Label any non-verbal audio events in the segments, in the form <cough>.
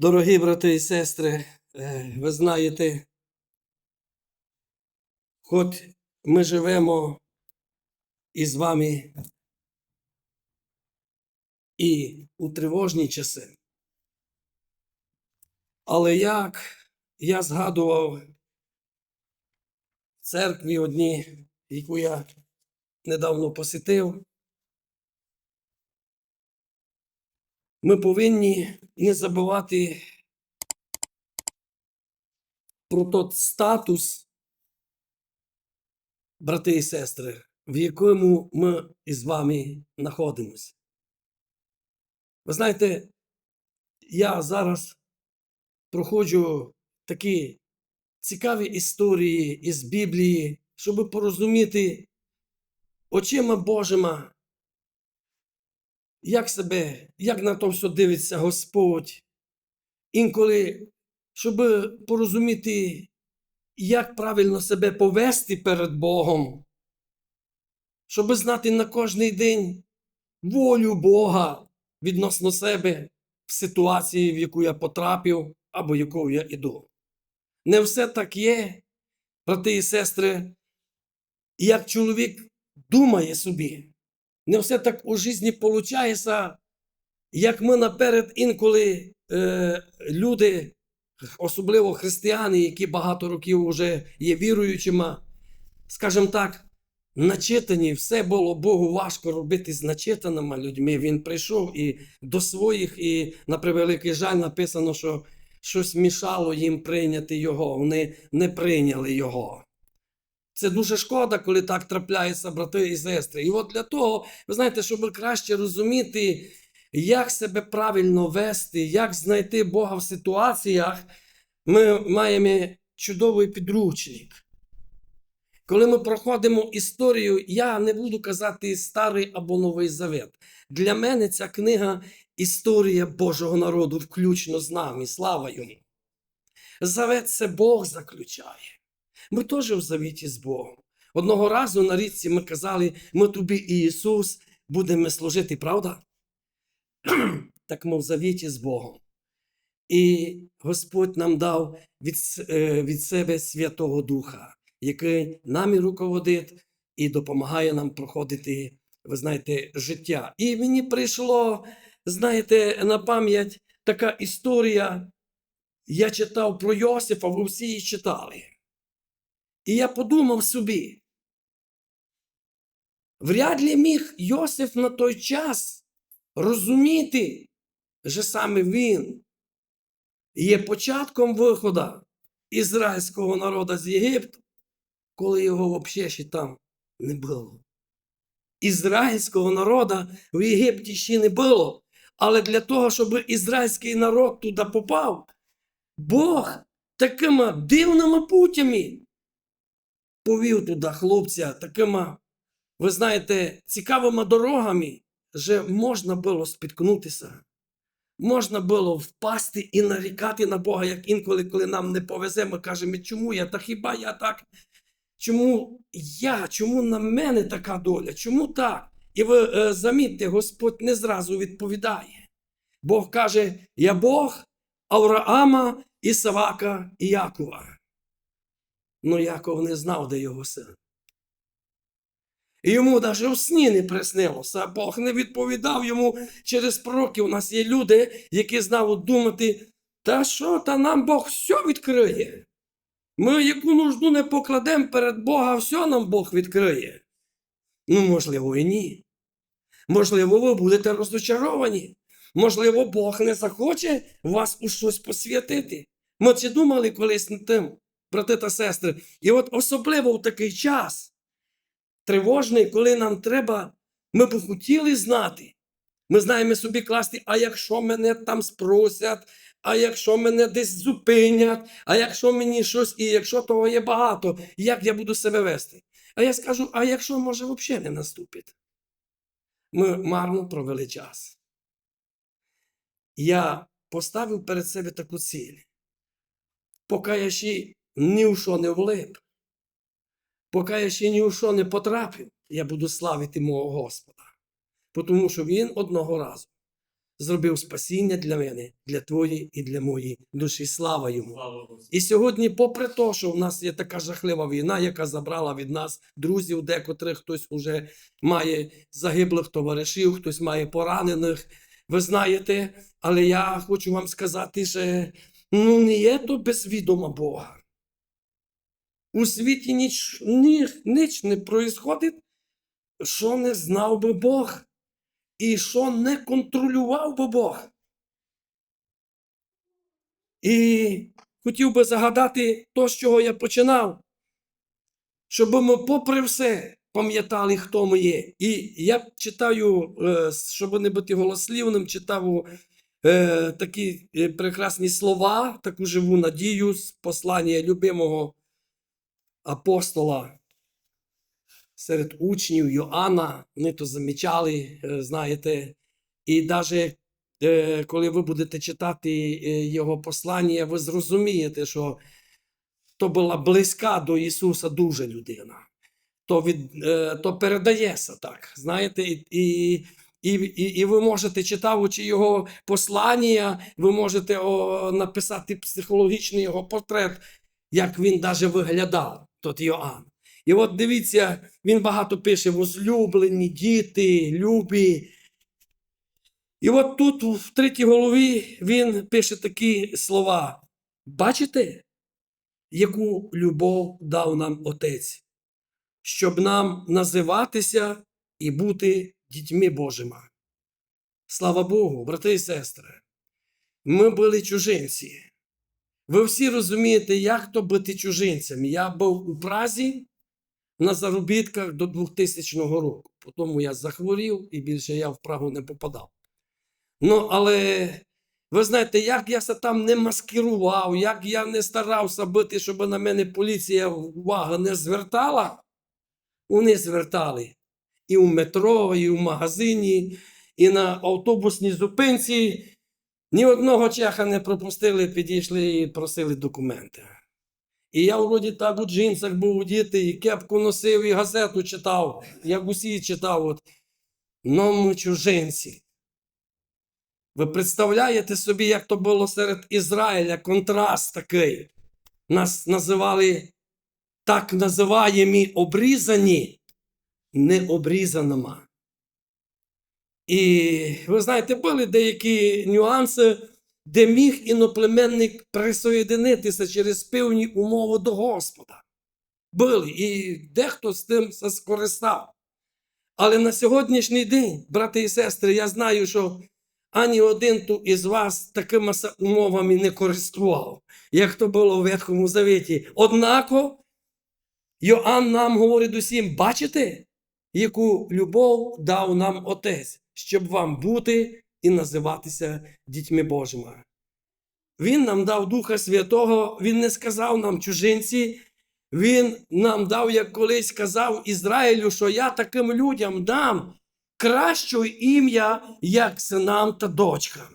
Дорогі брати і сестри, е, ви знаєте, хоч ми живемо із вами і у тривожні часи, але як я згадував в церкві одній, яку я недавно посетив, ми повинні не забувати про той статус, брати і сестри, в якому ми із вами знаходимося. Ви знаєте, я зараз проходжу такі цікаві історії із Біблії, щоб порозуміти очима Божима, як себе, як на то все дивиться Господь. Інколи, щоб порозуміти, як правильно себе повести перед Богом, щоб знати на кожний день волю Бога відносно себе в ситуації, в яку я потрапив або яку я іду. Не все так є, брати і сестри, як чоловік думає собі. Не все так у житті виходить, як ми наперед інколи е, люди, особливо християни, які багато років вже є віруючими, скажімо так, начитані, все було Богу важко робити з начитаними людьми. Він прийшов і до своїх, і на превеликий жаль написано, що щось мішало їм прийняти його. Вони не прийняли його. Це дуже шкода, коли так трапляється, брати і сестри. І от для того, ви знаєте, щоб краще розуміти, як себе правильно вести, як знайти Бога в ситуаціях, ми маємо чудовий підручник. Коли ми проходимо історію, я не буду казати старий або новий завет. Для мене ця книга історія Божого народу, включно з нами. Слава йому. Завет це Бог заключає. Ми теж в завіті з Богом. Одного разу на річці ми казали, ми тобі Ісус будемо служити, правда? <clears throat> так ми в завіті з Богом. І Господь нам дав від, е, від себе Святого Духа, який нами руководить і допомагає нам проходити, ви знаєте, життя. І мені прийшло, знаєте, на пам'ять така історія. Я читав про Йосифа, ви всі її читали. І я подумав собі, вряд ли міг Йосиф на той час розуміти, що саме він є початком виходу ізраїльського народу з Єгипту, коли його взагалі ще там не було. Ізраїльського народу в Єгипті ще не було. Але для того, щоб ізраїльський народ туди попав, Бог такими дивними путями повів туди хлопця такими, ви знаєте, цікавими дорогами, що можна було спіткнутися. Можна було впасти і нарікати на Бога, як інколи, коли нам не повезе, ми кажемо, чому я, та хіба я так? Чому я? Чому на мене така доля? Чому так? І ви е, замітьте, Господь не зразу відповідає. Бог каже: Я Бог Авраама, Ісавака і Якова. Ну, Яков не знав, де його син. І йому навіть у сні не приснилося. Бог не відповідав йому через пророків. У нас є люди, які знають думати, та що, та нам Бог все відкриє. Ми яку нужду не покладемо перед Бога, все нам Бог відкриє. Ну, можливо, і ні. Можливо, ви будете розочаровані. Можливо, Бог не захоче вас у щось посвятити. Ми це думали колись над тим, брати та сестри. І от особливо в такий час тривожний, коли нам треба, ми б хотіли знати. Ми знаємо собі класти, а якщо мене там спросять, а якщо мене десь зупинять, а якщо мені щось, і якщо того є багато, як я буду себе вести? А я скажу, а якщо може взагалі не наступить? Ми марно провели час. Я поставив перед себе таку ціль. Поки я ще ні в що не влип, поки я ще ні в що не потрапив, я буду славити мого Господа. Тому що Він одного разу зробив спасіння для мене, для твоєї і для моєї душі. Слава йому. Слава І сьогодні, попри те, що в нас є така жахлива війна, яка забрала від нас друзів, декотрих хтось уже має загиблих товаришів, хтось має поранених. Ви знаєте, але я хочу вам сказати, що ну, не є то без відома Бога. У світі ніч, ні, ніч не проїсходить, що не знав би Бог, і що не контролював би Бог. І хотів би загадати то, з чого я починав, щоб ми, попри все, пам'ятали, хто ми є. І я читаю, е, щоб не бути голослівним, читав е, такі е, прекрасні слова, таку живу надію з послання любимого апостола серед учнів Йоанна. Вони то замічали, е, знаєте, і навіть е, коли ви будете читати е, його послання, ви зрозумієте, що то була близька до Ісуса дуже людина. То, від, то передається так. Знаєте, і, і, і, і, ви можете, читаючи його послання, ви можете написати психологічний його портрет, як він навіть виглядав, тот Йоанн. І от дивіться, він багато пише: возлюблені, діти, любі. І от тут, в третій голові, він пише такі слова. Бачите, яку любов дав нам Отець, щоб нам називатися і бути дітьми Божими. Слава Богу, брати і сестри, ми були чужинці. Ви всі розумієте, як то бути чужинцями. Я був у Празі на заробітках до 2000 року. Потім я захворів і більше я в Прагу не попадав. Ну, але ви знаєте, як я там не маскирував, як я не старався бити, щоб на мене поліція увага не звертала, вони звертали. І у метро, і в магазині, і на автобусній зупинці. Ні одного чеха не пропустили, підійшли і просили документи. І я вроді так у джинсах був у діти, і кепку носив, і газету читав, як усі читав. От. Но ми чужинці. Ви представляєте собі, як то було серед Ізраїля контраст такий. Нас називали так називаємі обрізані необрізаними. І ви знаєте, були деякі нюанси, де міг іноплеменник присоєдинитися через певні умови до Господа. Були, і дехто з тим скористав. Але на сьогоднішній день, брати і сестри, я знаю, що ані один тут із вас такими умовами не користував, як то було в Ветхому Завіті. Однако, Йоанн нам говорить усім: бачите, яку любов дав нам Отець, щоб вам бути і називатися дітьми Божими. Він нам дав Духа Святого, Він не сказав нам чужинці, Він нам дав, як колись казав Ізраїлю, що я таким людям дам кращого ім'я, як синам та дочкам.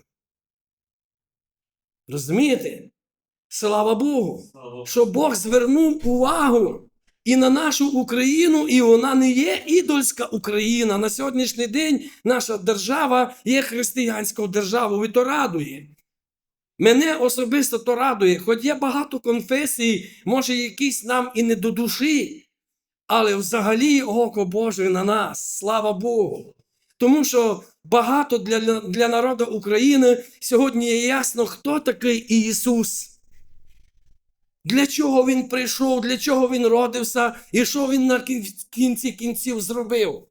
Розумієте? Слава Богу! Що Бог звернув увагу і на нашу Україну, і вона не є ідольська Україна. На сьогоднішній день наша держава є християнською державою, і то радує. Мене особисто то радує, хоч є багато конфесій, може, якісь нам і не до душі, але взагалі око Боже на нас, слава Богу. Тому що багато для, для народу України сьогодні є ясно, хто такий Ісус. Для чого він прийшов, для чого він родився, і що він на кінці кінців зробив?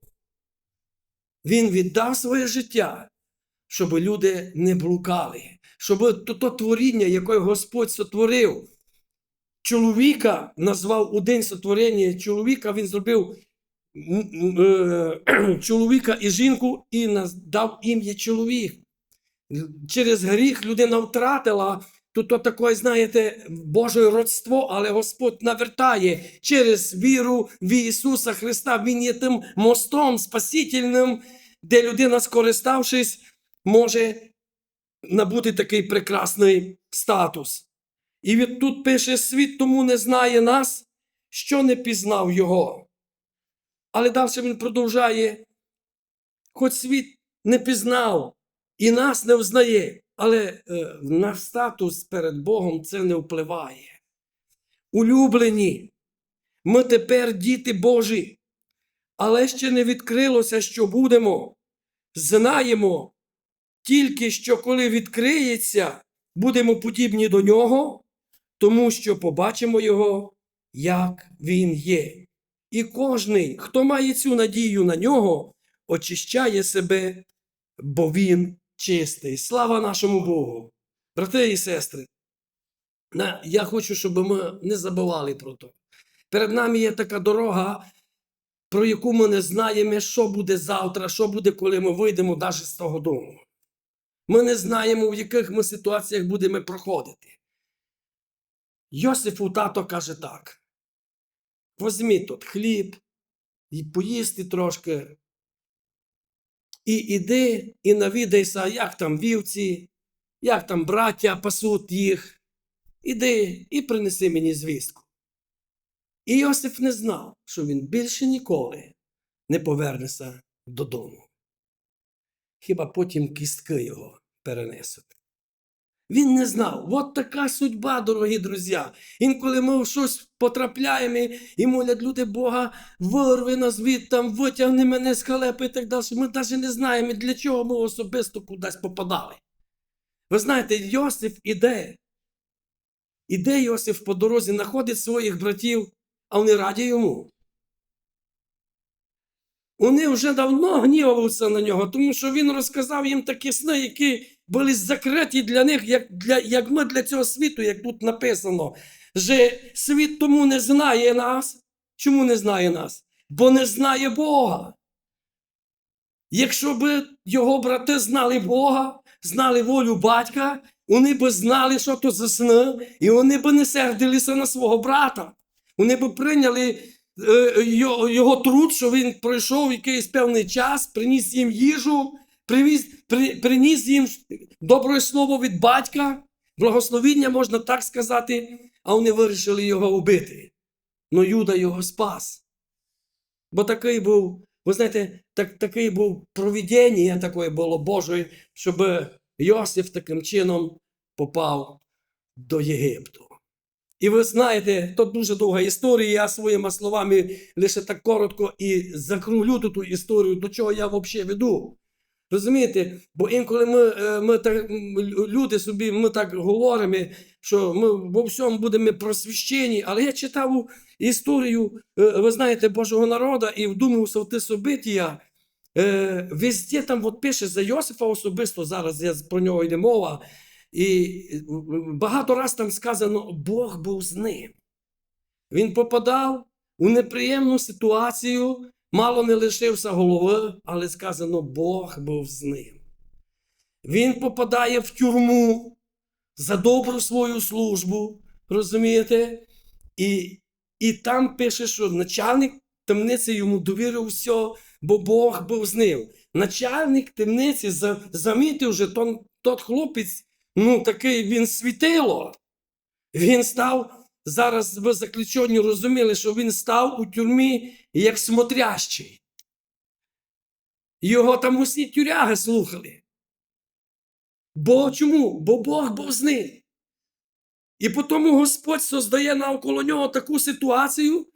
Він віддав своє життя, щоб люди не блукали, щоб то, то творіння, яке Господь сотворив. Чоловіка назвав у день сотворення чоловіка, він зробив е, <clears throat> чоловіка і жінку і дав ім'я чоловік. Через гріх людина втратила Тут то таке, знаєте, Боже родство, але Господь навертає через віру в Ісуса Христа. Він є тим мостом спасительним, де людина, скориставшись, може набути такий прекрасний статус. І від тут пише: світ тому не знає нас, що не пізнав Його. Але далі він продовжує, хоч світ не пізнав і нас не взнає. Але е, наш статус перед Богом це не впливає. Улюблені, ми тепер діти Божі, але ще не відкрилося, що будемо. Знаємо тільки що коли відкриється, будемо подібні до нього, тому що побачимо його, як він є. І кожний, хто має цю надію на нього, очищає себе, бо він чистий. Слава нашому Богу! Брати і сестри, я хочу, щоб ми не забували про то. Перед нами є така дорога, про яку ми не знаємо, що буде завтра, що буде, коли ми вийдемо навіть з того дому. Ми не знаємо, в яких ми ситуаціях будемо проходити. Йосифу тато каже так: возьміть тут хліб, і поїсти трошки. І іди і навідайся, як там вівці, як там браття пасуть їх. Іди і принеси мені звістку. І Йосиф не знав, що він більше ніколи не повернеться додому. Хіба потім кістки його перенесуть. Він не знав. От така судьба, дорогі друзі. Інколи ми в щось потрапляємо і молять люди Бога, вирви нас від там, витягни мене з халепи і так далі. Ми навіть не знаємо, для чого ми особисто кудись попадали. Ви знаєте, Йосиф іде. Іде Йосиф по дорозі, знаходить своїх братів, а вони раді йому. Вони вже давно гнівалися на нього, тому що він розказав їм такі сни, які були закриті для них, як, для, як ми для цього світу, як тут написано. Що світ тому не знає нас. Чому не знає нас? Бо не знає Бога. Якщо б його брати знали Бога, знали волю батька, вони б знали, що то за сни, і вони б не сердилися на свого брата. Вони б прийняли е, його, його труд, що він пройшов якийсь певний час, приніс їм їжу, привіз, при, приніс їм добре слово від батька, благословіння, можна так сказати, а вони вирішили його вбити. Но Юда його спас. Бо такий був, ви знаєте, так, такий був провідіння такої було Божої, щоб Йосиф таким чином попав до Єгипту. І ви знаєте, то дуже довга історія. Я своїми словами лише так коротко і закруглю ту історію, до чого я взагалі веду. Розумієте? Бо інколи ми, е, ми так, люди собі ми так говоримо, що ми во всьому будемо просвіщені, але я читав історію, е, ви знаєте, Божого народу і вдумався в ті собиття. Е, везде там от пише за Йосифа особисто, зараз я, про нього йде мова. І багато раз там сказано, Бог був з ним. Він попадав у неприємну ситуацію, мало не лишився голови, але сказано, Бог був з ним. Він попадає в тюрму за добру свою службу, розумієте? І, і там пише, що начальник темниці йому довірив все, бо Бог був з ним. Начальник темниці за- замітив, що тот хлопець, ну такий він світило. Він став, зараз ви заключені розуміли, що він став у тюрмі як смотрящий. Його там усі тюряги слухали. Бо чому? Бо Бог був з ним. І тому Господь создає навколо нього таку ситуацію,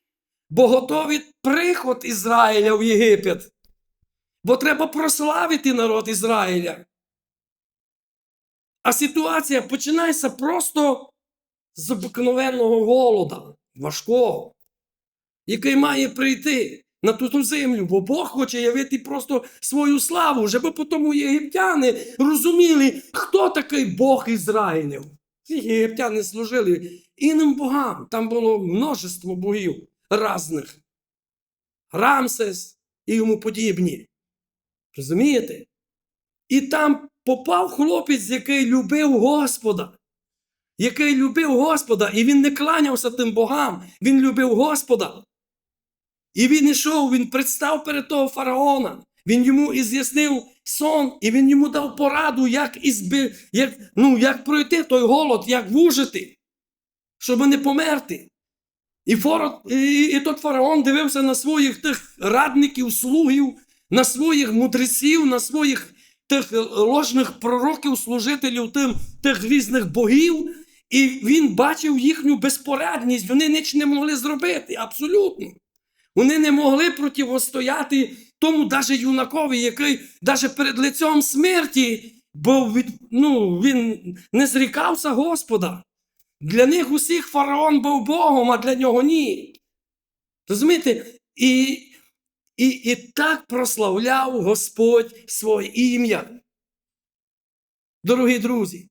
бо готовий приход Ізраїля в Єгипет. Бо треба прославити народ Ізраїля. А ситуація починається просто з обикновенного голода, важкого, який має прийти на ту, землю, бо Бог хоче явити просто свою славу, щоб тому єгиптяни розуміли, хто такий Бог Ізраїлів. Єгиптяни служили іним богам. Там було множество богів різних. Рамсес і йому подібні. Розумієте? І там попав хлопець, який любив Господа. Який любив Господа, і він не кланявся тим богам, він любив Господа. І він ішов, він представ перед того фараона. Він йому і з'яснив сон, і він йому дав пораду, як ізби, як, ну, як пройти той голод, як вужити, щоб не померти. І, фаро, і, і тот фараон дивився на своїх тих радників, слугів, на своїх мудреців, на своїх тих ложних пророків, служителів тим, тих різних богів, і він бачив їхню безпорадність. Вони ніч не могли зробити. Абсолютно. Вони не могли противостояти тому даже юнакові, який даже перед лицем смерті, бо від, ну, він не зрікався Господа. Для них усіх фараон був Богом, а для нього ні. Розумієте? І, і, і так прославляв Господь своє ім'я. Дорогі друзі,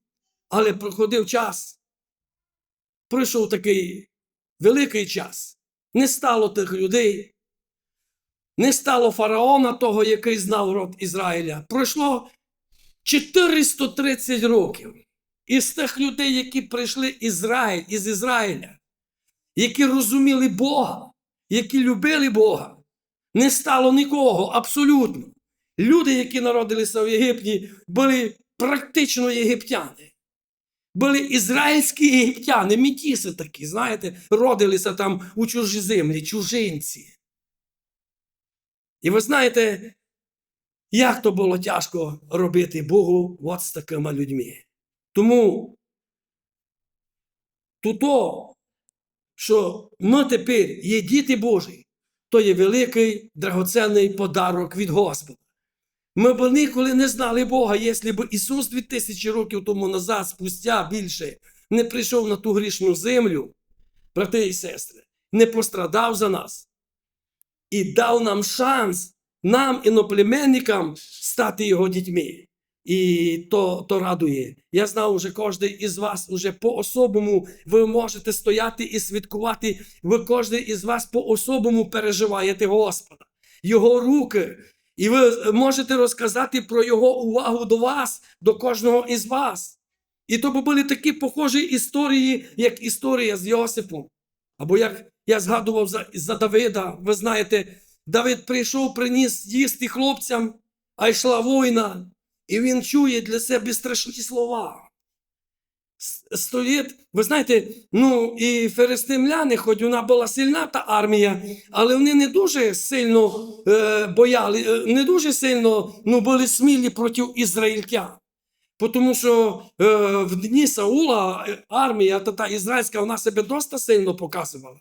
але проходив час. Пройшов такий великий час. Не стало тих людей, не стало фараона того, який знав род Ізраїля. Пройшло 430 років. Із тих людей, які прийшли Ізраїль, із Ізраїля, які розуміли Бога, які любили Бога, не стало нікого абсолютно. Люди, які народилися в Єгипті, були практично єгиптяни. Були ізраїльські єгиптяни, мітіси такі, знаєте, родилися там у чужій землі, чужинці. І ви знаєте, як то було тяжко робити Богу от з такими людьми. Тому то, що ми тепер є діти Божі, то є великий драгоценний подарок від Господа. Ми б ніколи не знали Бога, якщо б Ісус 2000 років тому назад, спустя більше, не прийшов на ту грішну землю, брати і сестри, не пострадав за нас і дав нам шанс, нам, іноплеменникам, стати його дітьми. І то, то радує. Я знав, уже кожен із вас уже по-особому ви можете стояти і святкувати. Ви кожен із вас по-особому переживаєте Господа, Його руки. І ви можете розказати про Його увагу до вас, до кожного із вас. І то були такі похожі історії, як історія з Йосипом. Або як я згадував за, за Давида, ви знаєте, Давид прийшов, приніс їсти хлопцям, а йшла війна. І він чує для себе страшні слова. Стоїть, ви знаєте, ну і ферестимляни, хоч вона була сильна та армія, але вони не дуже сильно е, бояли, е, не дуже сильно ну, були смілі проти ізраїльтян. Тому що е, в дні Саула е, армія та, та ізраїльська вона себе досить сильно показувала.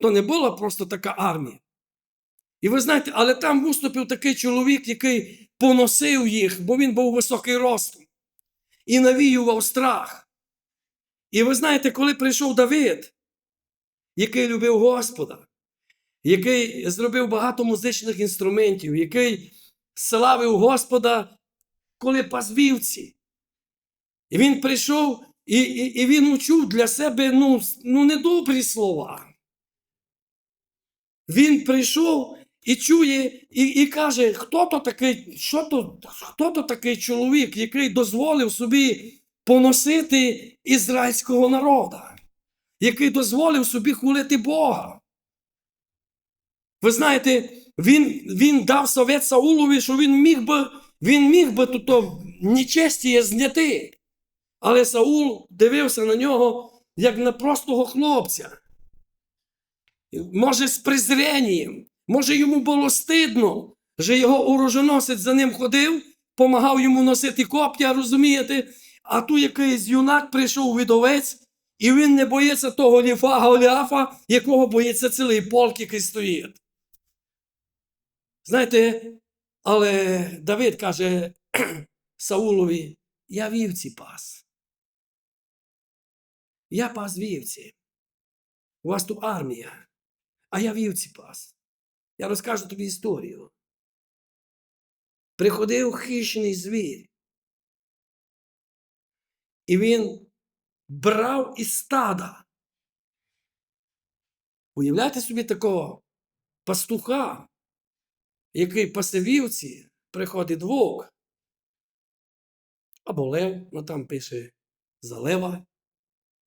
То не була просто така армія. І ви знаєте, але там виступив такий чоловік, який поносив їх, бо він був високий ростом і навіював страх. І ви знаєте, коли прийшов Давид, який любив Господа, який зробив багато музичних інструментів, який славив Господа, коли пас вівці. І він прийшов і, і, і він учув для себе ну, ну, недобрі слова. Він прийшов і чує, і, і каже, хто то такий, що то, хто то такий чоловік, який дозволив собі поносити ізраїльського народу, який дозволив собі хулити Бога. Ви знаєте, він, він дав совет Саулові, що він міг би, він міг би тут нечестіє зняти. Але Саул дивився на нього як на простого хлопця. Може, з презренням, може, йому було стидно, що його оруженосець за ним ходив, помагав йому носити коп'я, розумієте? А тут якийсь юнак прийшов видовець, і він не боїться того ліфа Голіафа, якого боїться цілий полк, який стоїть. Знаєте, але Давид каже <clears throat> Саулові: я вівці пас. Я пас вівці. У вас тут армія, а я вівці пас. Я розкажу тобі історію. Приходив хищний звір. І він брав із стада. Уявляєте собі такого пастуха, який пасе вівці, приходить вовк. Або лев, ну там пише залева,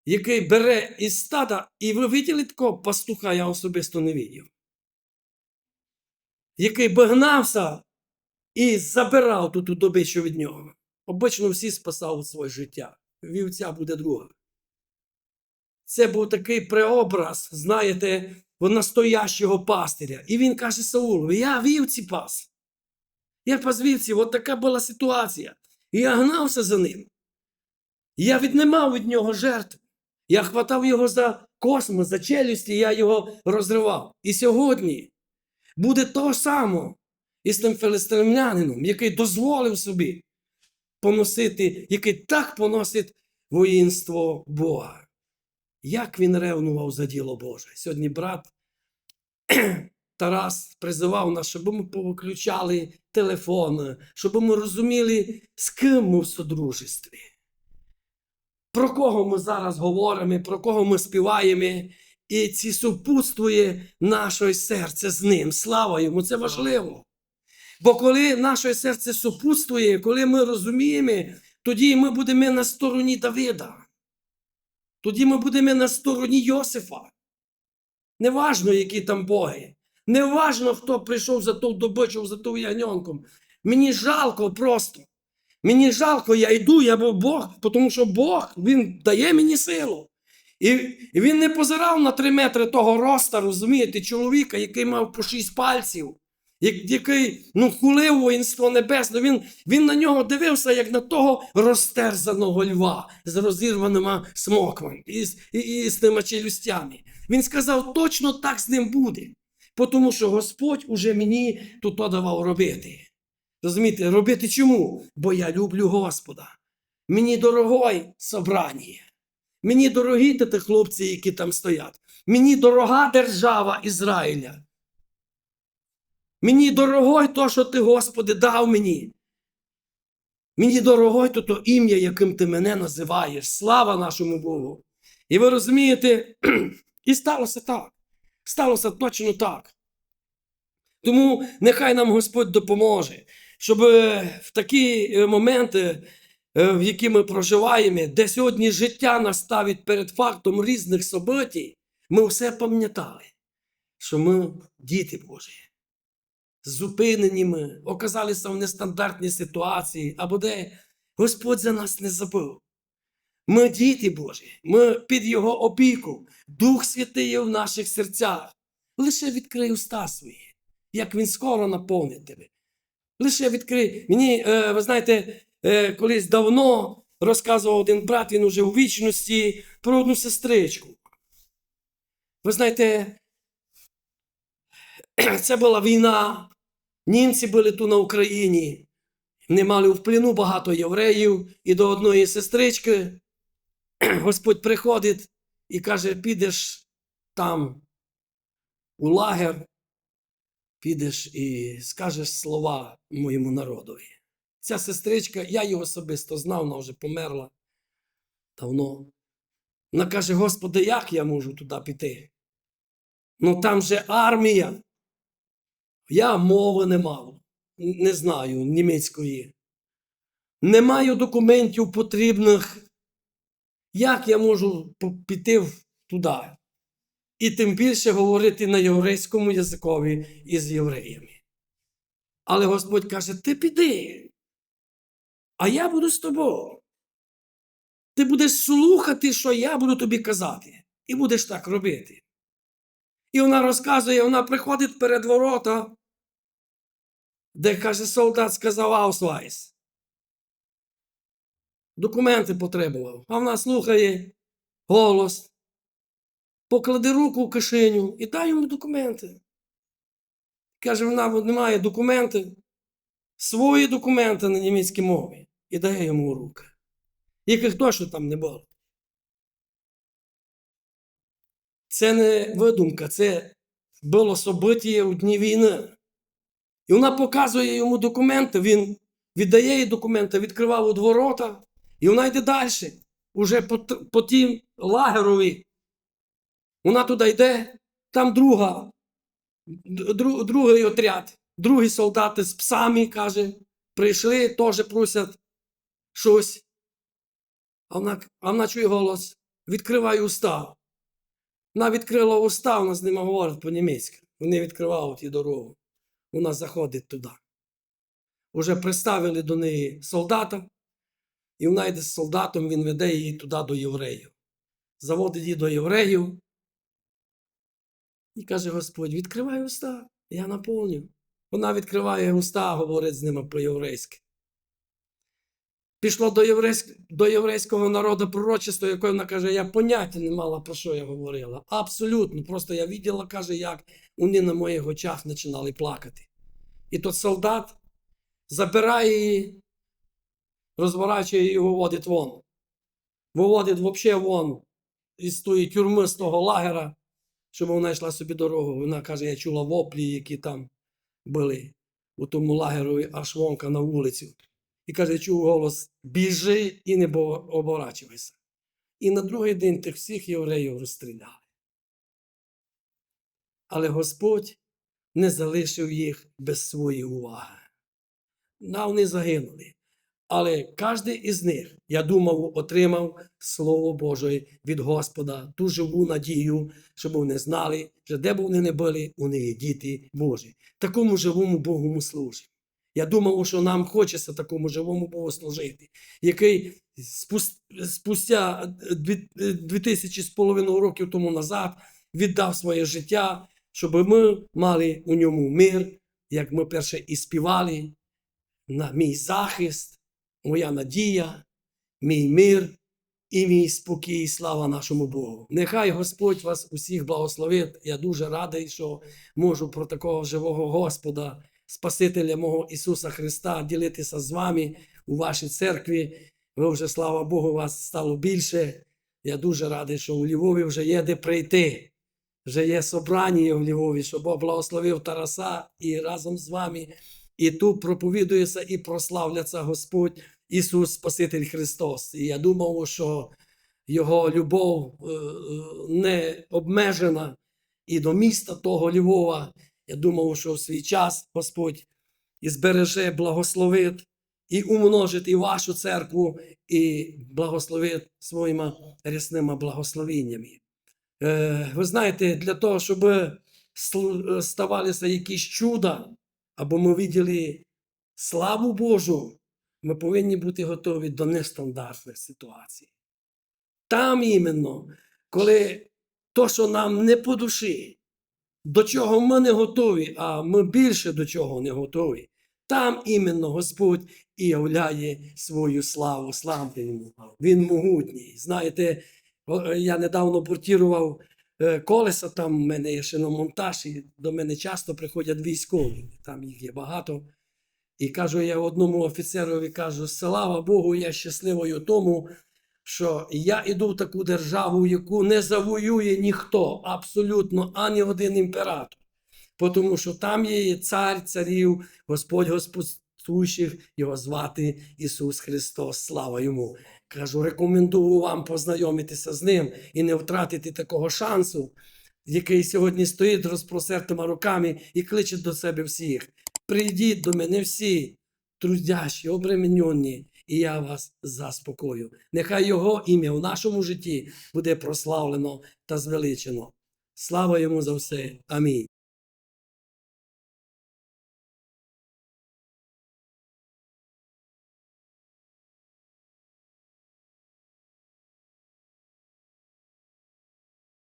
який бере із стада, і ви виділи такого пастуха, я особисто не видів, який би гнався і забирав ту добичу від нього. Обично всі спасали своє життя. Вівця буде друга. Це був такий преобраз, знаєте, настоящого пастиря. І він каже Саулу: Я вівці пас. Я позвівці, от така була ситуація. І я гнався за ним. Я віднімав від нього жертв. Я хватав його за космос, за челюсті, я його розривав. І сьогодні буде то само із тим филистимлянином, який дозволив собі поносити, який так поносить воїнство Бога. Як він ревнував за діло Боже. Сьогодні брат <clears throat> Тарас призивав нас, щоб ми повиключали телефон, щоб ми розуміли, з ким ми в содружестві. Про кого ми зараз говоримо, про кого ми співаємо, і ці супутствує наше серце з ним. Слава йому, це важливо. Бо коли наше серце супутствує, коли ми розуміємо, тоді ми будемо на стороні Давида. Тоді ми будемо на стороні Йосифа. Неважно, які там боги. Неважно, хто прийшов за ту добичу, за ту ягненком. Мені жалко просто. Мені жалко, я йду, я був Бог, тому що Бог Він дає мені силу. І, він не позирав на три метри того роста, розумієте, чоловіка, який мав по шість пальців, який ну, хулив воїнство небесне. Він, він на нього дивився, як на того розтерзаного льва з розірваними смоквами і, і, і з тими челюстями. Він сказав, точно так з ним буде. Тому що Господь уже мені тут давав робити. Розумієте, робити чому? Бо я люблю Господа. Мені дорогой собрання. Мені дорогі ті хлопці, які там стоять. Мені дорога держава Ізраїля. Мені дорогой то, що ти, Господи, дав мені. Мені дорогой то, то ім'я, яким ти мене називаєш. Слава нашому Богу. І ви розумієте, <clears throat> і сталося так. Сталося точно так. Тому нехай нам Господь допоможе, щоб е, в такі е, моменти, в які ми проживаємо, де сьогодні життя нас ставить перед фактом різних событій, ми все пам'ятали, що ми діти Божі. Зупинені ми, оказалися в нестандартній ситуації, або де Господь за нас не забув. Ми діти Божі, ми під Його опіку. Дух Святий є в наших серцях. Лише відкрий уста свої, як він скоро наповнить тебе. Лише відкрий. Мені, е, ви знаєте, е, колись давно розказував один брат, він уже у вічності, про одну сестричку. Ви знаєте, <clears throat> це була війна. Німці були тут на Україні. Не мали в пліну багато євреїв, і до одної сестрички <clears throat> Господь приходить і каже: підеш там у лагер, підеш і скажеш слова моєму народові. Ця сестричка, я її особисто знав, вона вже померла давно. Вона каже: Господи, як я можу туди піти? Ну там же армія. Я мови не мав, не знаю німецької. Не маю документів потрібних. Як я можу піти туди? І тим більше говорити на єврейському язикові із євреями. Але Господь каже: ти піди, а я буду з тобою. Ти будеш слухати, що я буду тобі казати, і будеш так робити. І вона розказує, вона приходить перед ворота, де каже, солдат сказав Аусвайс. Документи потребував. А вона слухає голос. Поклади руку в кишеню і дай йому документи. Каже, вона от немає документи, свої документи на німецькій мові і дає йому руки. Яких точно там не було. Це не видумка, це було собиття у дні війни. І вона показує йому документи, він віддає їй документи, відкривав у ворота, і вона йде далі. Уже по, по тім лагерові. Вона туди йде, там друга, д- дру- другий отряд, другі солдати з псами, каже, прийшли, теж просять щось. А вона, а вона чує голос, відкривай уста. Вона відкрила уста, вона з ними говорить по-німецьки. Вони відкривають ті дорогу. Вона заходить туди. Уже приставили до неї солдата, і вона йде з солдатом, він веде її туди до євреїв. Заводить її до євреїв. І каже Господь: відкривай уста, я наповню. Вона відкриває уста, говорить з ними по-єврейськи. Пішло до, єврейськ... до єврейського народу пророчество, яке вона каже, я поняття не мала, про що я говорила. Абсолютно. Просто я виділа, каже, як вони на моїх очах починали плакати. І тот солдат забирає її, розворачує і виводить вон. Виводить взагалі вон із тої тюрми, з того лагера, щоб вона йшла собі дорогу. Вона каже, я чула воплі, які там були у тому лагеру, аж вонка на вулицю. І каже, чув голос: біжи і не оборачувайся. І на другий день тих всіх євреїв розстріляли. Але Господь не залишив їх без своєї уваги. На вони загинули. Але кожен із них, я думав, отримав Слово Боже від Господа, ту живу надію, щоб вони знали, що де б вони не були, вони є діти Божі. Такому живому Богу ми служимо. Я думав, що нам хочеться такому живому Богу служити, який спустя дві, тисячі з половиною років тому назад віддав своє життя, щоб ми мали у ньому мир, як ми перше і співали, на мій захист, моя надія, мій мир і мій спокій, слава нашому Богу. Нехай Господь вас усіх благословить. Я дуже радий, що можу про такого живого Господа, Спасителя мого Ісуса Христа, ділитися з вами у вашій церкві. Ви вже, слава Богу, вас стало більше. Я дуже радий, що у Львові вже є де прийти. Вже є собрання в Львові, що Бог благословив Тараса і разом з вами. І тут проповідується і прославляться Господь Ісус Спаситель Христос. І я думав, що Його любов е, е, не обмежена і до міста того Львова. Я думав, що в свій час Господь і збереже, благословить і умножить і вашу церкву, і благословить своїми рясними благословеннями. Е, ви знаєте, для того, щоб ставалися якісь чуда, або ми виділи славу Божу, ми повинні бути готові до нестандартних ситуацій. Там іменно, коли то, що нам не по душі, до чого ми не готові, а ми більше до чого не готові, там іменно Господь і являє свою славу. Славте йому. Він могутній. Знаєте, я недавно портірував е, колеса, там в мене є шиномонтаж, і до мене часто приходять військові, там їх є багато. І кажу я одному офіцерові, кажу, слава Богу, я щасливою тому, що я іду в таку державу, яку не завоює ніхто, абсолютно ані один імператор. Тому що там є цар царів, Господь Господствуючих, його звати Ісус Христос. Слава йому. Кажу, рекомендую вам познайомитися з ним і не втратити такого шансу, який сьогодні стоїть розпростертими руками і кличе до себе всіх. Прийдіть до мене всі, трудящі, обременені, і я вас заспокою. Нехай Його ім'я в нашому житті буде прославлено та звеличено. Слава йому за все. Амінь.